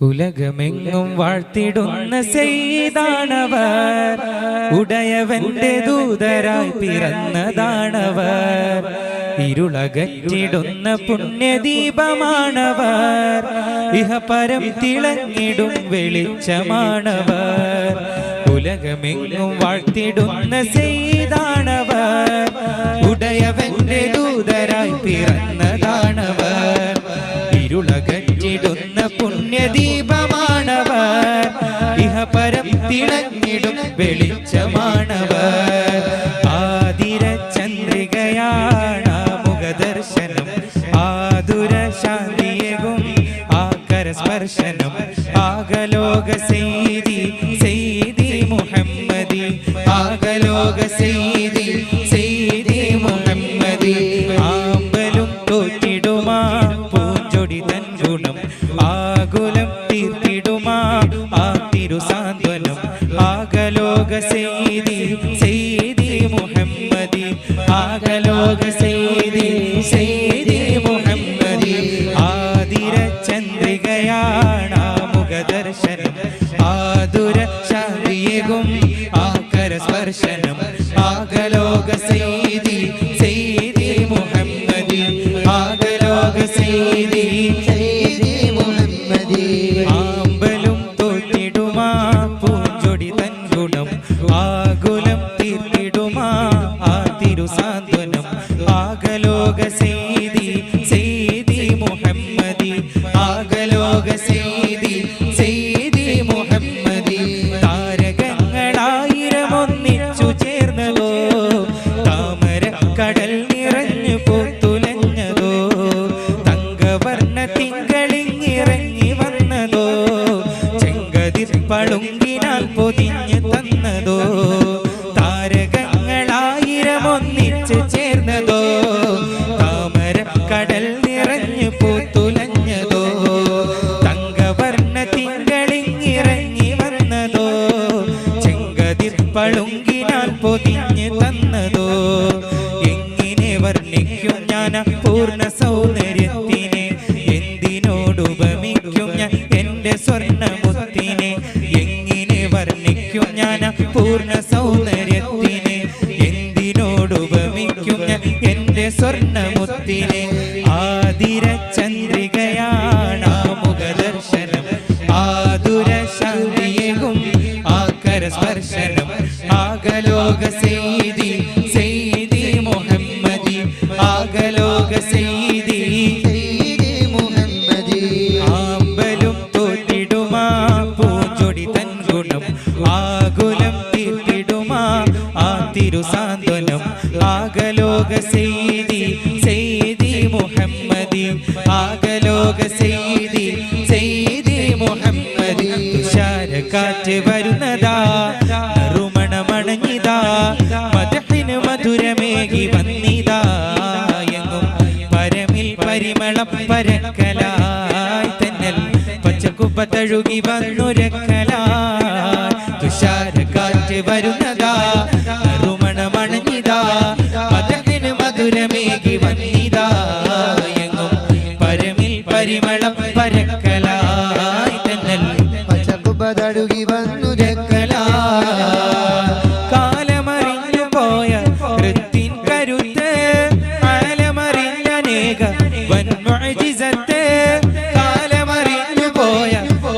ഉലകമെങ്ങും വാഴ്ത്തിടുന്ന ചെയ്താണവർ ഉടയവന്റെ ദൂതരായി പിറന്നതാണവർ. ഇരുളകറ്റിടുന്ന പുണ്യദീപമാണവർ. ഇഹപരം തിളങ്ങിടും വെളിച്ചമാണവർ. ഉലകമെങ്ങും വാഴ്ത്തിടുന്ന ചെയ്താണവർ ഉടയവന്റെ ദൂതരായി പിറന്നതാണവർ വെളിച്ചമാണവർ ആതിര ചന്ദ്രികയാണ് മുഖദർശനം. ആതുര ശാന്തിയകും ആകര സ്പർശനം ആകലോക ശാന്തിയകും ആകര സ്പർശനം ആകലോക സീതി സീതി മുഹമ്മദി ആകലോക സെയ്തി എന്റെ സ്വർണമുത്തിനെ ആതിര ചന്ദ്രികയാണ് മുഖദർശനം. ആതുര ശാന്തിയേകും ആകര സ്പർശനം. ആകലോക സെയ്തി സെയ്തി മുഹമ്മദി ആകലോക സെയ്തി ആമ്പലും തോറ്റിടുമാ പൂച്ചൊടി തൻ ഗുണം. ആകുലം തീർത്തിടുമാ ആ തിരുസാന്ത്വനം. ആകലോക സെയ്തി സെയ്തി സെയ്തി മുഹമ്മദി. തുഷാരക്കാറ്റ് വരുന്നതാ നറുമണമണഞ്ഞിതാ മദഹിന് മധുരമേകി വന്നിതാ. എങ്ങും പരമിൽ പരിമളം പരക്കലായി തെന്നൽ. പച്ചക്കുപ്പ തഴുകി വന്നുരക്കലായി തുഷാരക്കാറ്റ് വരുന്നതാ നറുമണമണഞ്ഞിതാ.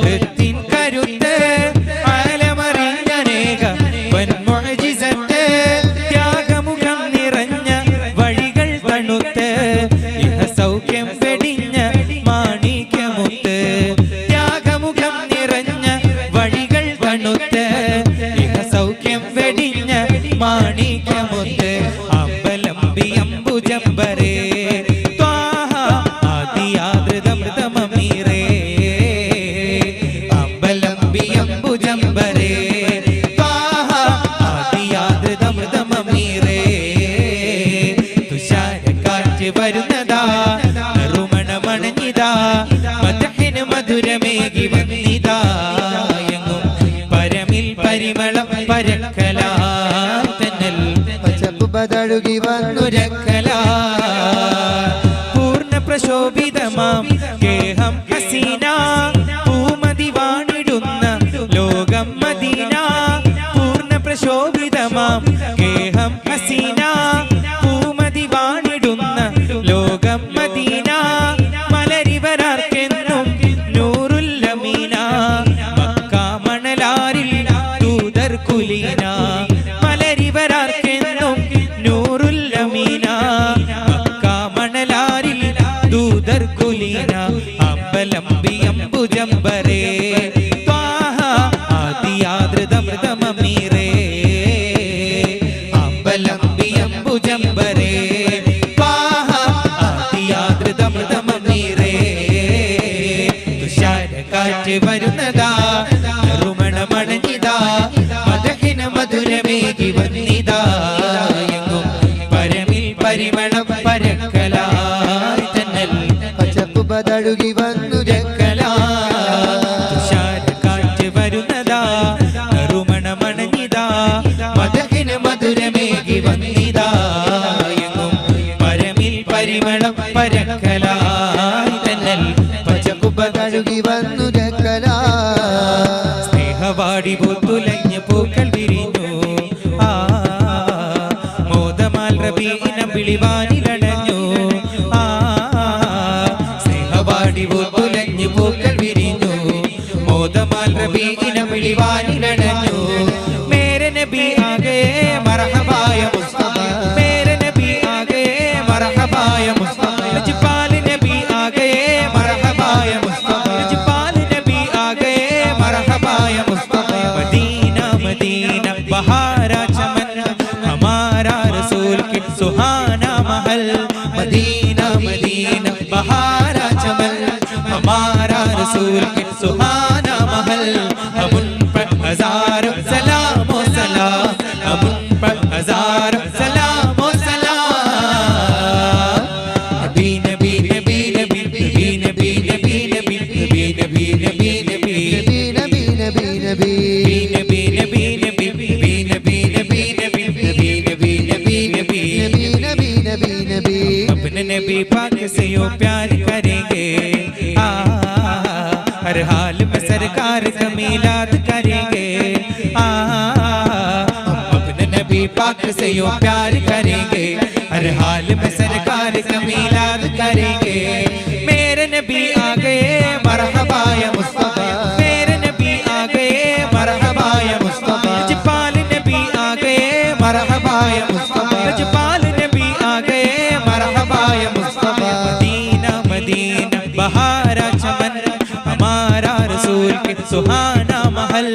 Et നൽകി വന്നു രക്കല. പൂർണ പ്രശോഭിതമാം. ഗേഹം ഹസീന. പൂമതി വാണിടുന്ന ലോകം മദീന. പൂർണ പ്രശോഭിതമാം. ഗേഹം ഹസീന. സ്നേഹവാടി പൂത്തുലഞ്ഞ് പൂക്കൾ വിരിഞ്ഞു. ആ മോദമാൽ റബീനം വിളിവാനിലടഞ്ഞു. ആ സ്നേഹപാടി പൂത്തുലഞ്ഞ് പൂക്കൾ വിരിഞ്ഞു. മോദമാൽ റബീനം വിളിവാനിലടഞ്ഞു. Subhan पाक से यो प्यार करेंगे, हर हाल में सरकार का मिलाद करेंगे। मेरे नबी आ गए मरहबाया मुस्तफ़ा। मेरे नबी आ गए मरहबाया मुस्तफ़ा। जपाल नबी आ गए मरहबाया मुस्तफ़ा। जपाल नबी आ गए मरहबाया मुस्तफ़ा। मदीना मदीना, बहारा चमन, हमारा रसूल के सुहाना महल।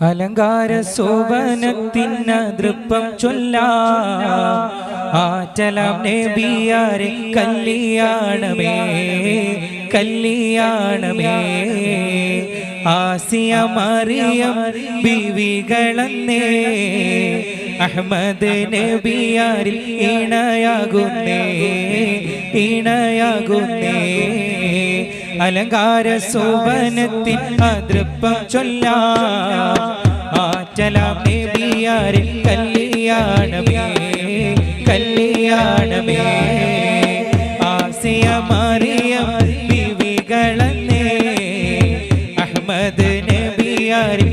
അലങ്കാര സോവനത്തിന് ദൃപ്പം ചൊല്ലാ. ആറ്റലാം നബിയാരെ കല്യാണമേ കല്യാണമേ. ആസിയ മറിയം ബിവികളന്നേ. അഹമ്മദ് നബിയാരിൽ ഇണയാകുന്നേ ഇണയാകുന്നേ അലങ്കാര സോപനത്തിൻ അതൃപ്പം ചൊല്ലാ. നബിയാരിൽ കല്യാണമേ കല്യാണമേ. ആസിയ Hare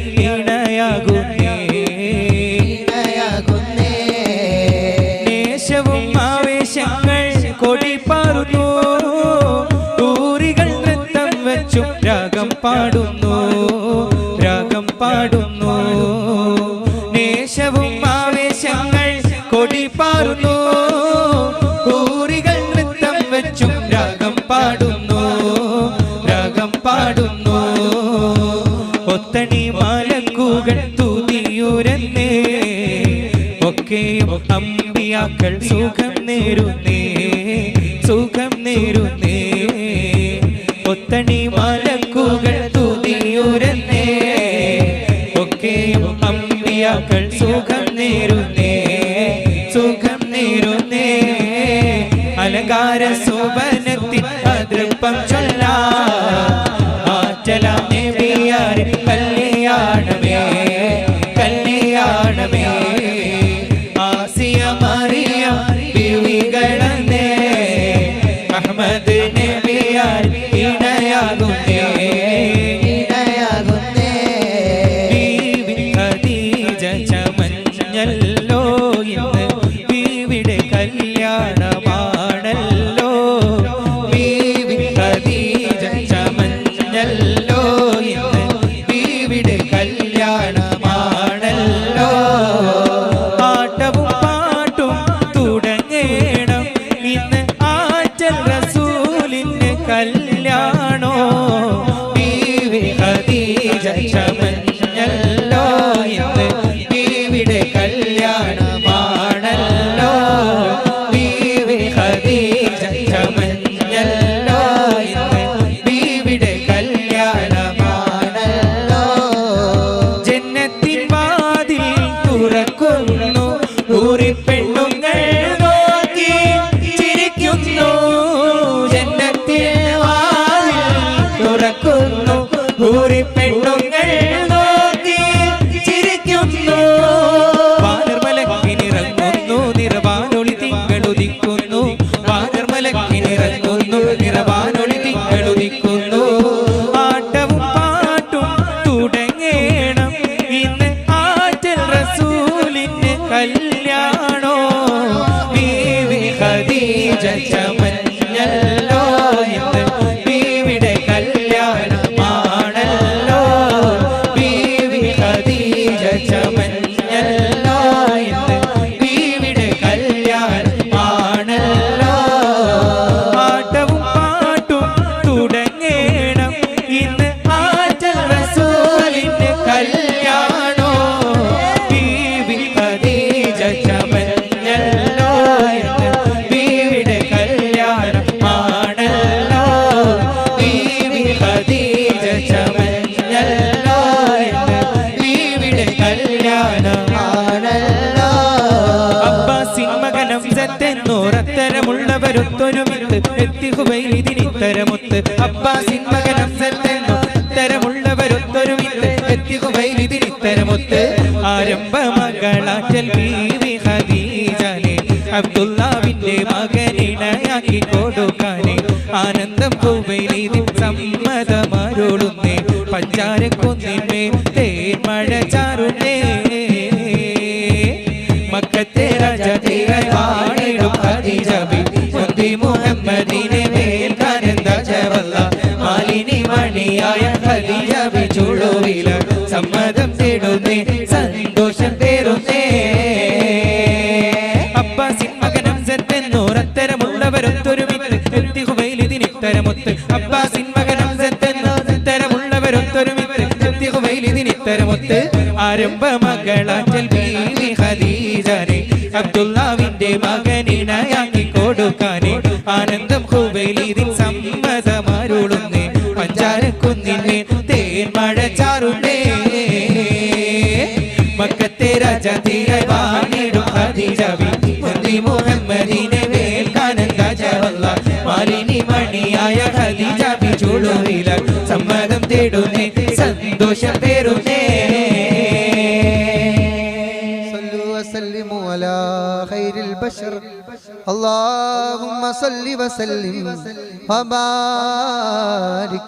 ഒത്തണി മാലക്കൂകൾ തൂതിയൂരന്നേ. ഒക്കെയും അമ്പിയാക്കൾ സുഖം നേരുന്നേ. സുഖം നേരുന്നേ. ഒത്തണി മലക്കുകൾ തൂതിയൂരന്നേ. ഒക്കെയും അമ്പിയാക്കൾ സുഖം നേരുന്നേ. സുഖം നേരുന്നേ. അലങ്കാര സോപനത്തിൽ അതൃപ്പം ചൊല്ലാ Yeah. എത്തിക്കുമൈലിതിനിത്തരമൊത്ത് അബ്ബാസിൻ മകൻ അഫ്സത്തെന്നു ഇത്തരമുള്ളവരൊത്തൊരുമിത്ത് എത്തിക്കുമൈലിതിനിത്തരമൊത്ത് ആരംഭ മകളാറ്റൽ ബീവി ഹദീജനെ അബ്ദുല്ലാവിന്റെ മകനിണയാക്കി കൊടുക്കാനെ ആനന്ദം കുവൈലിതിൻ സമ്മതമാരോളുന്നേ പച്ചാരക്കൊന്നിന്മേ തേൻ മഴ ചാറുന്നേ മക്കത്തെ രജ തീരെ വാണിടും ഹദീജബി മുഹമ്മദ് അബ്ബാസിൻ മകനം സെത്തെന്നോരത്തരമുള്ളവരൊത്തൊരുമിത്ത് ഇതിനിത്തരമൊത്ത് അബ്ബാസിൻ മകനം സെത്തെന്നോരത്തരമുള്ളവരൊത്തൊരുമിത്ത് ഇതിനിത്തരമൊത്ത് ആരംഭ മകളാറ്റൽ ബീവി ഖദീജനെ അബ്ദുല്ലാവിന്റെ മകനിണയാക്കി കൊടുക്കാനെ ആനന്ദം ഹുബൈലിദിൻ സമ്മതമരുളുന്നേ പഞ്ചാരക്കുന്നിന്മേൽ തേൻ മഴ ചാറുണ്ടേ ദോഷ പേരുമേ البشر اللهم صل وسلم وبارك